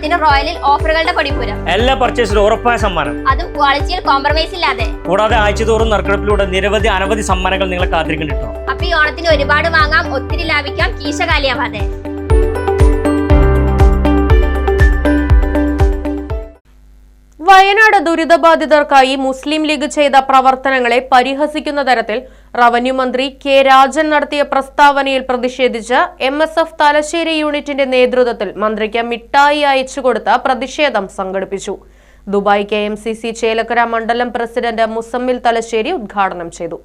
ഓണത്തിന് റോയലിൽ ഓഫറുകളുടെ പടിപ്പുരം. എല്ലാ പർച്ചേസിലും ഉറപ്പായ സമ്മാനം. അതും ക്വാളിറ്റിയിൽ കോംപ്രമൈസ് ഇല്ലാതെ. കൂടാതെ ആഴ്ചതോറും നറുക്കെടുപ്പിലൂടെ നിരവധി അനവധി സമ്മാനങ്ങൾ നിങ്ങളെ കാത്തിരിക്കുന്നുണ്ടോ അപ്പൊ ഈ ഓണത്തിന് ഒരുപാട് വാങ്ങാം ഒത്തിരി ലാഭിക്കാം കീശ കാലിയാവാതെ ദുരിതബാധിതർക്കായി മുസ്ലിം ലീഗ് ചെയ്ത പ്രവർത്തനങ്ങളെ പരിഹസിക്കുന്ന തരത്തിൽ റവന്യൂ മന്ത്രി കെ രാജൻ നടത്തിയ പ്രസ്താവനയിൽ പ്രതിഷേധിച്ച് എം എസ് എഫ് തലശ്ശേരി യൂണിറ്റിന്റെ നേതൃത്വത്തിൽ മന്ത്രിക്ക് മിഠായി അയച്ചുകൊടുത്ത പ്രതിഷേധം സംഘടിപ്പിച്ചു. Dubai K M C C Chelakkara മണ്ഡലം പ്രസിഡന്റ് മുസമ്മിൽ തലശ്ശേരി ഉദ്ഘാടനം ചെയ്തു.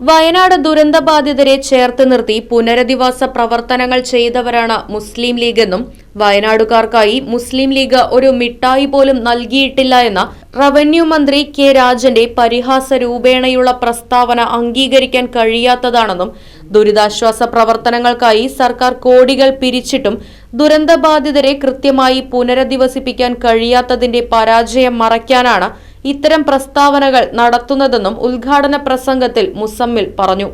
വയനാട് ദുരന്തബാധിതരെ ചേർത്ത് നിർത്തി പുനരധിവാസ പ്രവർത്തനങ്ങൾ ചെയ്തവരാണ് മുസ്ലിം ലീഗ് എന്നും വയനാടുകാർക്കായി മുസ്ലിം ലീഗ് ഒരു മിഠായി പോലും നൽകിയിട്ടില്ല എന്ന റവന്യൂ മന്ത്രി കെ രാജന്റെ പരിഹാസ രൂപേണയുള്ള പ്രസ്താവന അംഗീകരിക്കാൻ കഴിയാത്തതാണെന്നും ദുരിതാശ്വാസ പ്രവർത്തനങ്ങൾക്കായി സർക്കാർ കോടികൾ പിരിച്ചിട്ടും ദുരന്തബാധിതരെ കൃത്യമായി പുനരധിവസിപ്പിക്കാൻ കഴിയാത്തതിന്റെ പരാജയം മറയ്ക്കാനാണ് ഇത്തരം പ്രസ്താവനകൾ നടത്തുന്നതെന്നും ഉദ്ഘാടന പ്രസംഗത്തിൽ മുസമ്മിൽ പറഞ്ഞു.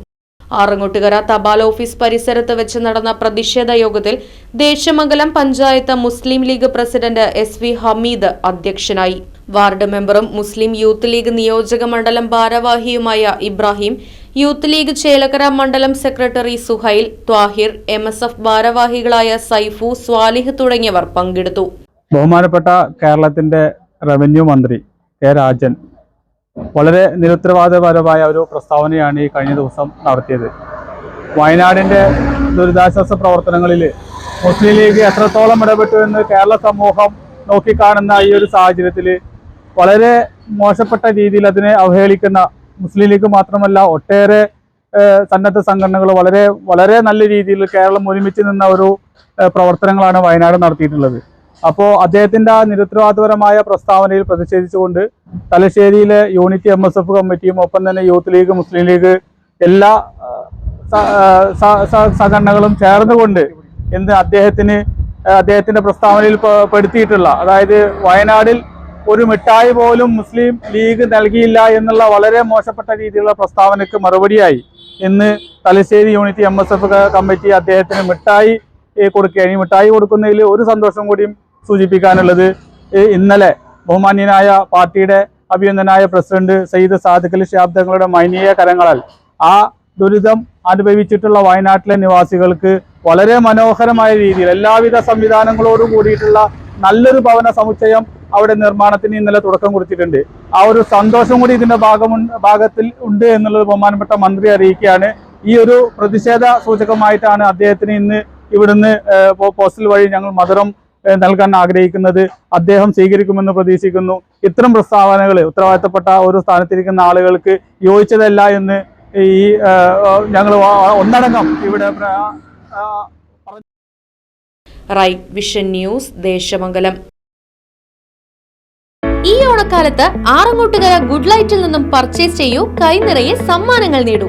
ആറങ്ങോട്ടുകര തപാൽ ഓഫീസ് പരിസരത്ത് വെച്ച് നടന്ന പ്രതിഷേധ യോഗത്തിൽ Desamangalam panchayat Muslim League president S V Hameed അധ്യക്ഷനായി. വാർഡ് മെമ്പറും മുസ്ലിം യൂത്ത് ലീഗ് നിയോജക മണ്ഡലം ഭാരവാഹിയുമായ ഇബ്രാഹിം യൂത്ത് ലീഗ് ചേലക്കര മണ്ഡലം secretary Suhail Thahir M S F ഭാരവാഹികളായ സൈഫു സ്വാലിഹ് തുടങ്ങിയവർ പങ്കെടുത്തു. ബഹുമാനപ്പെട്ട കേരളത്തിന്റെ റവന്യൂ മന്ത്രി കെ രാജൻ. വളരെ നിരുത്തരവാദപരമായ ഒരു പ്രസ്താവനയാണ് ഈ കഴിഞ്ഞ ദിവസം നടത്തിയത്. വയനാടിന്റെ ദുരിതാശ്വാസ പ്രവർത്തനങ്ങളിൽ മുസ്ലിം ലീഗ് എത്രത്തോളം ഇടപെട്ടു എന്ന് കേരള സമൂഹം നോക്കിക്കാണുന്ന ഈ ഒരു സാഹചര്യത്തിൽ വളരെ മോശപ്പെട്ട രീതിയിൽ അതിനെ അവഹേളിക്കുന്ന മുസ്ലിം ലീഗ് മാത്രമല്ല ഒട്ടേറെ സന്നദ്ധ സംഘടനകൾ വളരെ വളരെ നല്ല രീതിയിൽ കേരളം ഒരുമിച്ച് നിന്ന ഒരു പ്രവർത്തനങ്ങളാണ് വയനാട് നടത്തിയിട്ടുള്ളത്. അപ്പോൾ അദ്ദേഹത്തിന്റെ ആ നിരുത്തരവാദപരമായ പ്രസ്താവനയിൽ പ്രതിഷേധിച്ചുകൊണ്ട് തലശ്ശേരിയിലെ യൂണിറ്റി എം എസ് എഫ് കമ്മിറ്റിയും ഒപ്പം തന്നെ യൂത്ത് ലീഗ് മുസ്ലിം ലീഗ് എല്ലാ സംഘടനകളും ചേർന്നുകൊണ്ട് ഇന്ന് അദ്ദേഹത്തിന് അദ്ദേഹത്തിന്റെ പ്രസ്താവനയിൽ പെടുത്തിയിട്ടുള്ള അതായത് വയനാടിൽ ഒരു മിഠായി പോലും മുസ്ലിം ലീഗ് നൽകിയില്ല എന്നുള്ള വളരെ മോശപ്പെട്ട രീതിയിലുള്ള പ്രസ്താവനയ്ക്ക് മറുപടിയായി ഇന്ന് Thalassery unity M S F committee അദ്ദേഹത്തിന് മിഠായി കൊടുക്കുകയാണ്. ഈ മിഠായി കൊടുക്കുന്നതിൽ ഒരു സന്തോഷം കൂടിയും സൂചിപ്പിക്കാനുള്ളത്. ഇന്നലെ ബഹുമാന്യനായ പാർട്ടിയുടെ അഭിനന്ദനായ പ്രസിഡന്റ് സയ്യിദ് സാദിഖ് അലി ഷിഹാബ് തങ്ങളുടെ മൈനീയ കരങ്ങളാൽ ആ ദുരിതം അനുഭവിച്ചിട്ടുള്ള വയനാട്ടിലെ നിവാസികൾക്ക് വളരെ മനോഹരമായ രീതിയിൽ എല്ലാവിധ സംവിധാനങ്ങളോടും കൂടിയിട്ടുള്ള നല്ലൊരു ഭവന സമുച്ചയം അവിടെ നിർമ്മാണത്തിന് ഇന്നലെ തുടക്കം കുറിച്ചിട്ടുണ്ട്. ആ ഒരു സന്തോഷം കൂടി ഇതിന്റെ ഭാഗമുണ്ട് ഭാഗത്തിൽ ഉണ്ട് എന്നുള്ളത് ബഹുമാനപ്പെട്ട മന്ത്രി അറിയിക്കുകയാണ്. ഈ ഒരു പ്രതിഷേധ സൂചകമായിട്ടാണ് അദ്ദേഹത്തിന് ഇന്ന് ഇവിടുന്ന് പോസ്റ്റൽ വഴി ഞങ്ങൾ മധുരം നൽകാൻ ആഗ്രഹിക്കുന്നത് അദ്ദേഹം സ്വീകരിക്കുമെന്ന് പ്രതീക്ഷിക്കുന്നു. ഇത്തരം പ്രസ്താവനകൾ ഉത്തരവാദിത്തപ്പെട്ട ഒരു സ്ഥാനത്തിരിക്കുന്ന ആളുകൾക്ക് യോജിച്ചതല്ല എന്ന് ഈ ഞങ്ങൾ ഒന്നടങ്കം ഇവിടെ റൈറ്റ് വിഷൻ ന്യൂസ് ദേശമംഗലം. ഈ ഓണക്കാലത്ത് ആറങ്ങോട്ടുകര ഗുഡ് ലൈറ്റിൽ നിന്നും പർച്ചേസ് ചെയ്യൂ കൈനിറയെ സമ്മാനങ്ങൾ നേടൂ.